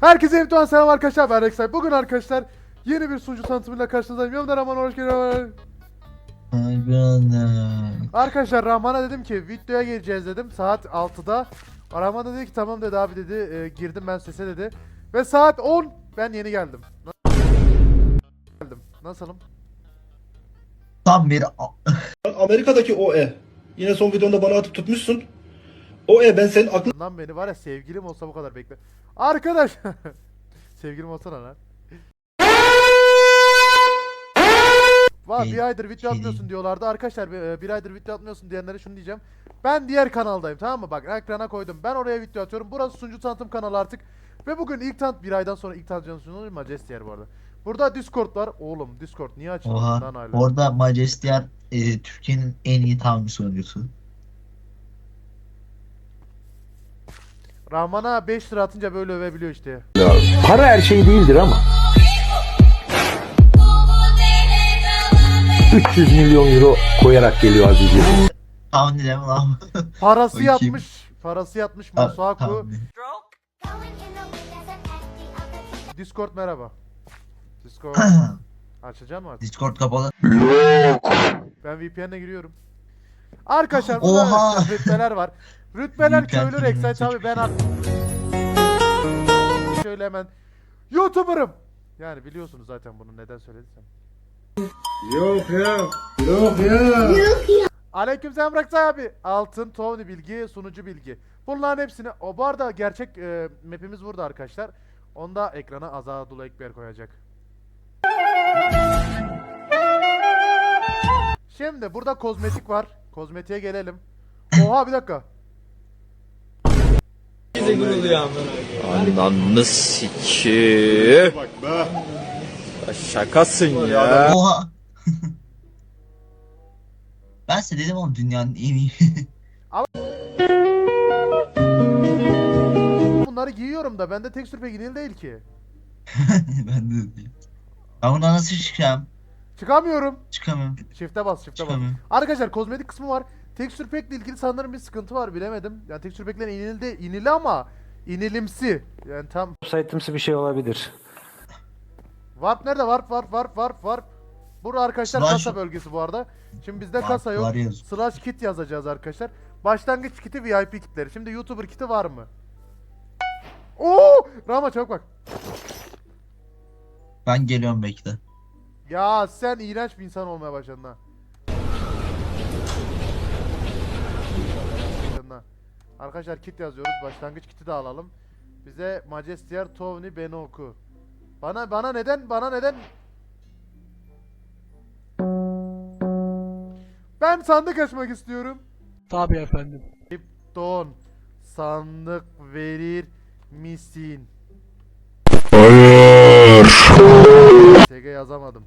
Herkese evden selam arkadaşlar ben Rexay. Bugün arkadaşlar yeni bir sunucu tanıtımıyla karşınızdayım. Yanımda Rahman hoş geldin. Arkadaşlar Rahman'a dedim ki videoya geleceğiz dedim saat 6'da. Rahman da dedi ki tamam dedi abi dedi e, girdim ben sese dedi. Ve saat 10 ben yeni geldim. Geldim. Nasılım? Tam bir Amerika'daki OE. Yine son videonda bana atıp tutmuşsun. OE ben senin aklın Lan beni var ya sevgilim olsa bu kadar bekle. Arkadaş. sevgilim olsana lan. Var bir aydır video atmıyorsun diyorlardı. Arkadaşlar bir, e, bir aydır video atmıyorsun diyenlere şunu diyeceğim. Ben diğer kanaldayım tamam mı? Bak ekrana koydum. Ben oraya video atıyorum. Burası sunucu tanıtım kanalı artık. Ve bugün ilk tanıt bir aydan sonra ilk tanıtacağım sunucu Majestier bu arada. Burada Discord var. Oğlum Discord niye açılmadın lan oha. hala? Orada Majestier e, Türkiye'nin en iyi tahmin sunucusu. Rahman'a 5 lira atınca böyle övebiliyor işte. Para her şey değildir ama. 300 milyon euro koyarak geliyor Aziz'ciğim. Tahmin edemem lan. Parası yatmış. Parası yatmış Masuaku. Discord merhaba. Discord açacağım mı artık? Discord kapalı. Ben VPN'e giriyorum. Arkadaşlar burada Oha! rütbeler var. Rütbeler köylü çok tabi ben artık şöyle hemen YouTuber'ım. Yani biliyorsunuz zaten bunu neden söylediysem. Yok ya. Yok ya. Aleykümselam Rexay abi. Altın, Tony bilgi, sunucu bilgi. Bunların hepsini o bu arada gerçek e, map'imiz burada arkadaşlar. Onda ekrana Azadullah Ekber koyacak. Şimdi burada kozmetik var. Kozmetiğe gelelim. Oha bir dakika. Ananı sikeyim. Şakasın ya. Oha. ben size dedim oğlum dünyanın en iyi. Bunları giyiyorum da bende tekstür pek değil ki. ben de değil. Ben buradan nasıl çıkacağım? Çıkamıyorum. Çıkamıyorum. Shift'e bas, shift'e bas. Çıkamıyorum. Arkadaşlar kozmetik kısmı var. Tekstür pack'le ilgili sanırım bir sıkıntı var bilemedim. Yani tekstür pack'ler inildi, inili ama inilimsi. Yani tam Saytımsı bir şey olabilir. Warp nerede? Warp, warp, warp, warp, warp. Burada arkadaşlar Slash- kasa bölgesi bu arada. Şimdi bizde kasa yok. Yazıyor. Slash kit yazacağız arkadaşlar. Başlangıç kiti VIP kitleri. Şimdi YouTuber kiti var mı? Oo! Rama çabuk bak. Ben geliyorum bekle. Ya sen iğrenç bir insan olmaya başladın ha. Arkadaşlar kit yazıyoruz. Başlangıç kiti de alalım. Bize Majestier Tovni beni oku. Bana bana neden bana neden Ben sandık açmak istiyorum. Tabii efendim. Don sandık verir misin? TG yazamadım.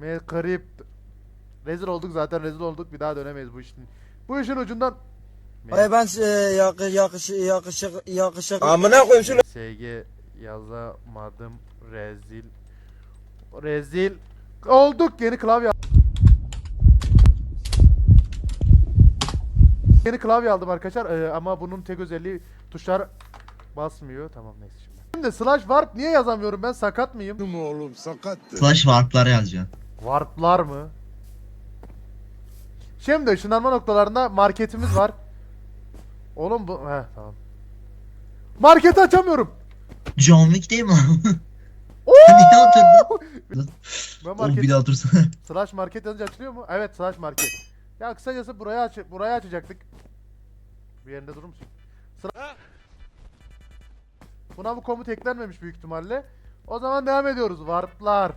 Me. Rezil olduk zaten rezil olduk. Bir daha dönemeyiz bu işin. Bu işin ucundan Ay ben e, yakı, yakış, yakışık, yakışık. Amına koyayım şunu. SG yazamadım. Rezil. Rezil olduk. Yeni klavye Yeni klavye aldım arkadaşlar Ee, ama bunun tek özelliği tuşlar basmıyor. Tamam neyse şimdi. Şimdi slash warp niye yazamıyorum ben sakat mıyım? oğlum sakattı. Slash warp'lar yazacaksın. Warplar mı? Şimdi ışınlanma noktalarında marketimiz var. Oğlum bu... Heh tamam. Marketi açamıyorum. John Wick değil mi! Niye oturdun? Ben Oğlum market... bir daha otursana. Slash market yazınca açılıyor mu? Evet slash market. Ya kısacası buraya aç buraya açacaktık. Bir yerinde durur musun? Sıra... Buna bu komut eklenmemiş büyük ihtimalle. O zaman devam ediyoruz. Warplar.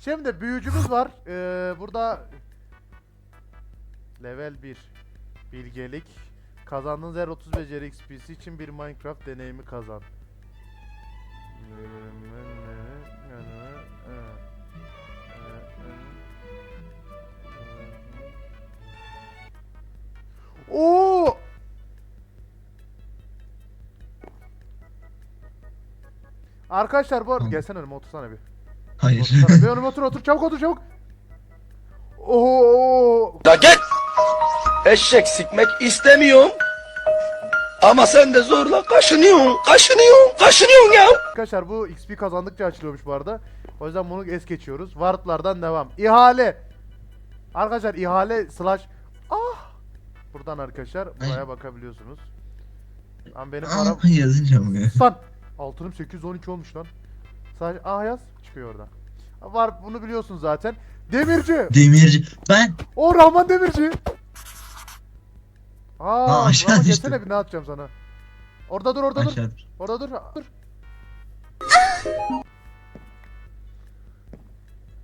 Şimdi büyücümüz var. Ee, burada level 1 bilgelik. Kazandığınız her 30 beceri XP'si için bir Minecraft deneyimi kazan. Oo! Arkadaşlar bu arada gelsene önüme otursana bir. Hayır. Otursana. bir önüme otur otur çabuk otur çabuk. Oo! La gel. Eşek sikmek istemiyorum. Ama sen de zorla kaşınıyorsun, kaşınıyorsun, kaşınıyorsun ya. Arkadaşlar bu XP kazandıkça açılıyormuş bu arada. O yüzden bunu es geçiyoruz. Warp'lardan devam. İhale. Arkadaşlar ihale slash ah. Buradan arkadaşlar buraya bakabiliyorsunuz. Lan benim param Aa, yazınca mı? Lan altınım 812 olmuş lan. Sadece ah yaz çıkıyor oradan. Var bunu biliyorsun zaten. Demirci. Demirci. Ben. O Rahman Demirci. Aa, Aa, aşağı Rahman düştüm. gelsene bir ne atacağım sana. Orada dur orada dur. Aşağı. Orada dur. Dur.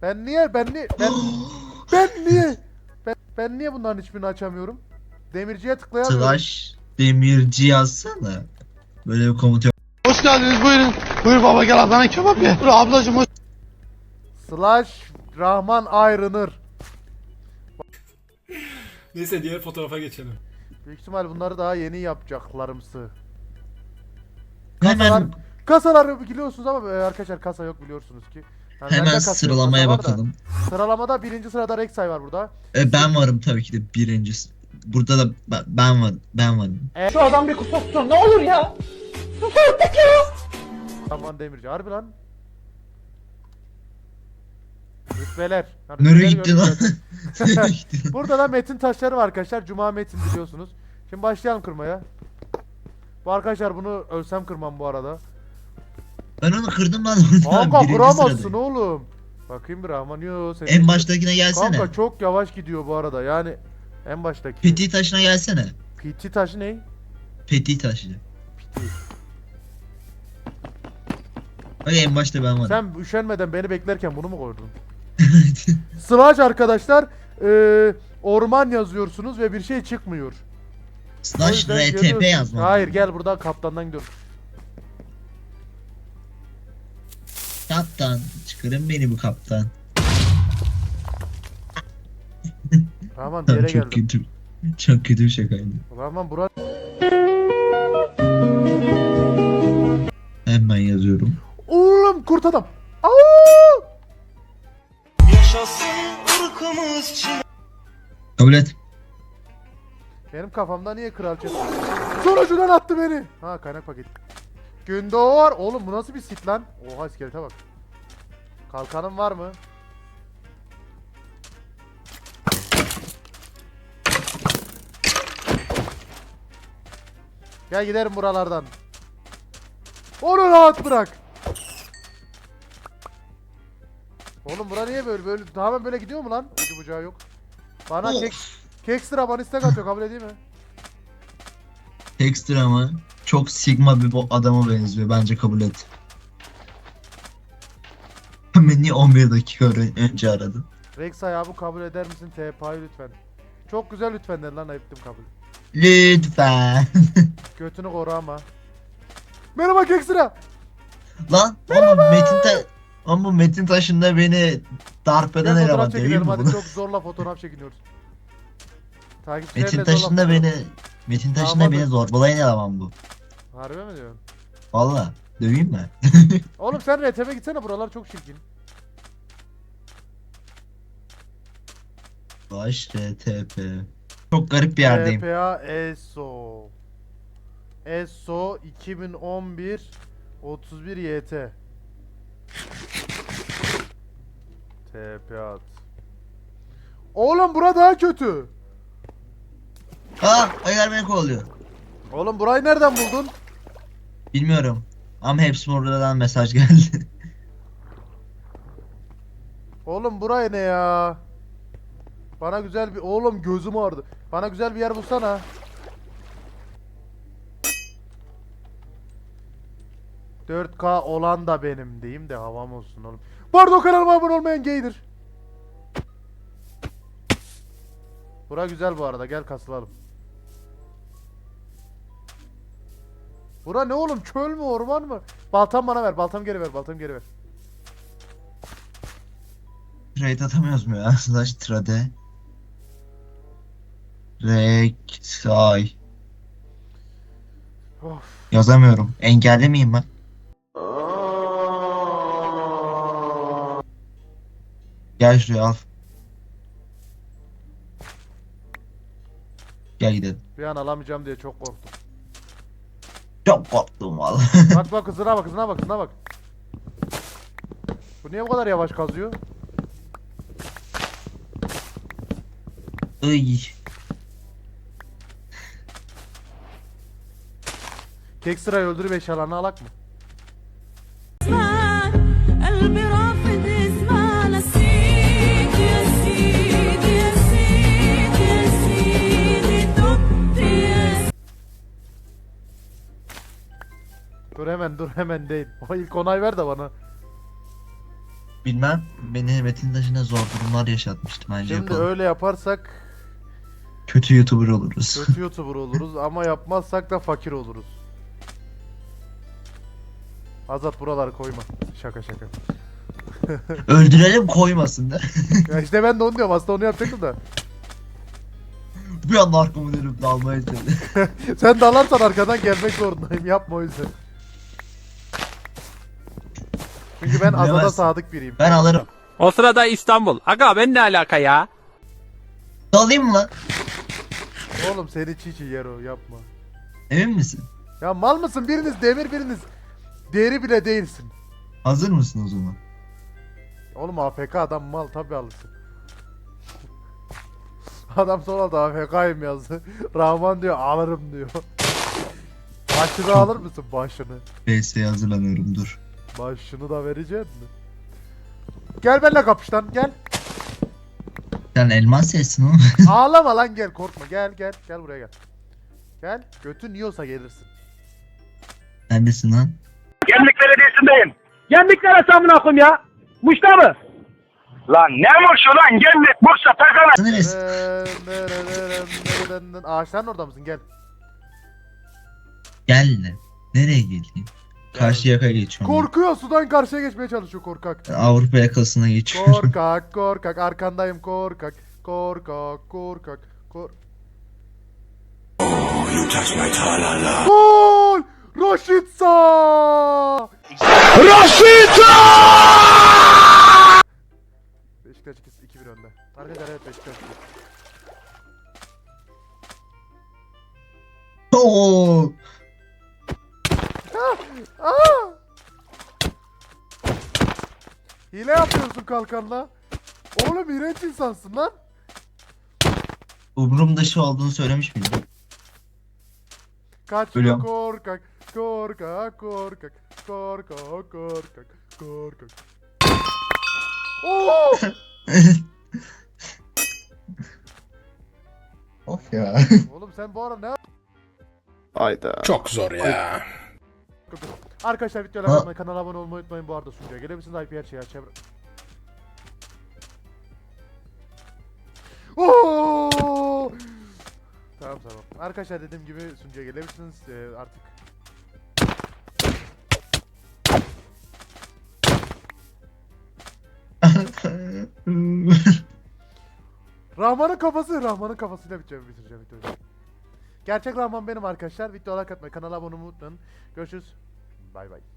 Ben niye ben niye ben ben niye ben, ben niye bunların hiçbirini açamıyorum? Demirciye tıklayamıyorum. Slash demirci yazsana. Böyle bir komut yok. Hoş geldiniz buyurun. Buyur baba gel Adana kebap ye. Dur ablacım hoş. Slash Rahman ayrınır. Neyse diğer fotoğrafa geçelim. Büyük ihtimal bunları daha yeni yapacaklarımsı. Kasalar, Hemen kasaları biliyorsunuz ama e, arkadaşlar kasa yok biliyorsunuz ki. Yani bende hemen kasa yok, sıralamaya kasa var da. bakalım. Sıralamada birinci sırada Rek'Sai var burada. E, ben varım tabii ki de birincisi. Burada da ben, ben varım. Ben varım. Şu adam bir kusursun ne olur ya. Rahman Demirci. Harbi lan. Rütbeler. Ha, Nereye gitti lan? zaten. Nereye gitti? Burada da metin taşları var arkadaşlar. Cuma metin biliyorsunuz. Şimdi başlayalım kırmaya. Bu arkadaşlar bunu ölsem kırmam bu arada. Ben onu kırdım lan. Kanka kıramazsın sırada. oğlum. Bakayım bir Rahman. Yo, senin En baştakine gelsene. Kanka çok yavaş gidiyor bu arada. Yani en baştaki. Peti taşına gelsene. PT taşı ne? Peti taşı. PT. Bak en başta ben varım. Sen üşenmeden beni beklerken bunu mu koydun? Slash arkadaşlar eee, orman yazıyorsunuz ve bir şey çıkmıyor. Slash yüzden RTP görüyorsunuz. yazmam. Hayır gel buradan kaptandan gidiyorum. Kaptan. Çıkarın beni bu kaptan. Rahman bir Tamam, yere çok geldim. kötü. Çok kötü bir şakaydı. Rahman bura... Hemen yazıyorum. Oğlum kurt adam. Kabul et. Benim kafamda niye kraliçe? Sonucudan attı beni. Ha kaynak paketi. Gündoğar. Oğlum bu nasıl bir sit lan? Oha iskelete bak. Kalkanın var mı? Gel gidelim buralardan. Onu rahat bırak. Oğlum bura niye böyle böyle tamamen böyle gidiyor mu lan? Ucu bucağı yok. Bana kek Kekstra bana istek atıyor kabul edeyim mi? Texture mı? Çok sigma bir bo- adama benziyor. Bence kabul et. Beni niye 11 dakika ö- önce aradın? Rex ayağımı kabul eder misin TP'yi lütfen. Çok güzel lütfen der lan ayıptım kabul. Lütfen. Götünü koru ama. Merhaba Kekstra. Lan oğlum Metin ta Oğlum bu Metin taşında beni darp eden Gel eleman fotoğraf değil çekinelim mi hadi bunu? çok zorla fotoğraf çekiniyoruz. Takipçilerle Metin zorla fotoğraf- beni Metin taşında Damadı. beni zorbalayan eleman bu. Harbi mi diyorsun? Valla. Döveyim mi? Oğlum sen RTM'e gitsene buralar çok çirkin. Baş RTP. Çok garip bir yerdeyim. TPA ESO. ESO 2011 31 YT. TP at. Oğlum bura daha kötü. Aa aylar beni kovalıyor. Oğlum burayı nereden buldun? Bilmiyorum. Ama hepsi oradan mesaj geldi. Oğlum burayı ne ya? Bana güzel bir oğlum gözüm ağrıdı. Bana güzel bir yer bulsana. ...4K olan da benim diyeyim de havam olsun oğlum. Pardon kanalıma abone olmayan gaydir. Bura güzel bu arada gel kasılalım. Bura ne oğlum çöl mü orman mı? Baltam bana ver baltam geri ver baltam geri ver. Trade atamıyoruz mu ya? Slash trade. Rek'Sai. Of. Yazamıyorum. Engelli miyim ben? Gel şuraya al. Gel gidelim. Bir an alamayacağım diye çok korktum. Çok korktum valla. Bak bak hızına bak hızına bak hızına bak. Bu niye bu kadar yavaş kazıyor? Iy. Kek sırayı öldürüp eşyalarını alak mı? Hemen dur hemen değil. O ilk onay ver de bana. Bilmem. Beni Metin taşına zor durumlar yaşatmıştı bence Şimdi yapalım. öyle yaparsak Kötü YouTuber oluruz. kötü YouTuber oluruz ama yapmazsak da fakir oluruz. Azat buraları koyma. Şaka şaka. Öldürelim koymasın da. Ya işte ben de onu diyorum aslında onu yapacaktım da. Bir anda arkamı dönüp dalmaya çalıştı. Sen dalarsan arkadan gelmek zorundayım yapma o yüzden. Çünkü ben Bilemezsin. sadık biriyim. Ben alırım. O sırada İstanbul. Aga ben ne alaka ya? Dalayım mı lan? Oğlum seni çiğ çiğ yer o yapma. Emin misin? Ya mal mısın biriniz demir biriniz. Deri bile değilsin. Hazır mısın o zaman? Oğlum AFK adam mal tabi alırsın. adam son aldı AFK'yim yazdı. Rahman diyor alırım diyor. Başını alır mısın başını? BS'ye hazırlanıyorum dur. Başını da verecek mi? Gel benimle kapış lan gel. Sen elmas yesin oğlum. Ağlama lan gel korkma gel gel gel buraya gel. Gel götün yiyorsa gelirsin. Neredesin lan? Gemlik Belediyesi'ndeyim. Gemlik neresi amına koyayım ya? Muş'ta mı? Lan ne Muş'u lan? Gemlik, Bursa, Perkana. Neresi? Ağaçların orada mısın gel. Gel de. Nereye geleyim? Karşı yaka geçiyorum. Korkuyor sudan karşıya geçmeye çalışıyor korkak. Avrupa yakasına geçiyorum. Korkak korkak arkandayım korkak. Korkak korkak kor... Gol! Raşitsa! Raşit'a! Beşiktaş 2-1 önde. Arkadaşlar evet Beşiktaş. Oo. Hile yapıyorsun kalkanla. Oğlum iğrenç insansın lan. Umrum dışı olduğunu söylemiş miydim? Kaçma Biliyorum. korkak, korkak, korkak, korkak, korkak, korkak. Oo! of ya. Oğlum sen bu ara ne Hayda. Çok zor ya. yapıyorsun? Arkadaşlar videoya Ha. like atmayı, kanala abone olmayı unutmayın. Bu arada sunucuya gelebilirsiniz. IP her şeyi aç. Çevre... Oo! Tamam tamam. Arkadaşlar dediğim gibi sunucuya gelebilirsiniz. Ee, artık Rahman'ın kafası, Rahman'ın kafasıyla bitireceğim, bitireceğim videoyu. Gerçek Rahman benim arkadaşlar. Videoya like atmayı, kanala abone olmayı unutmayın. Görüşürüz. Bay bay.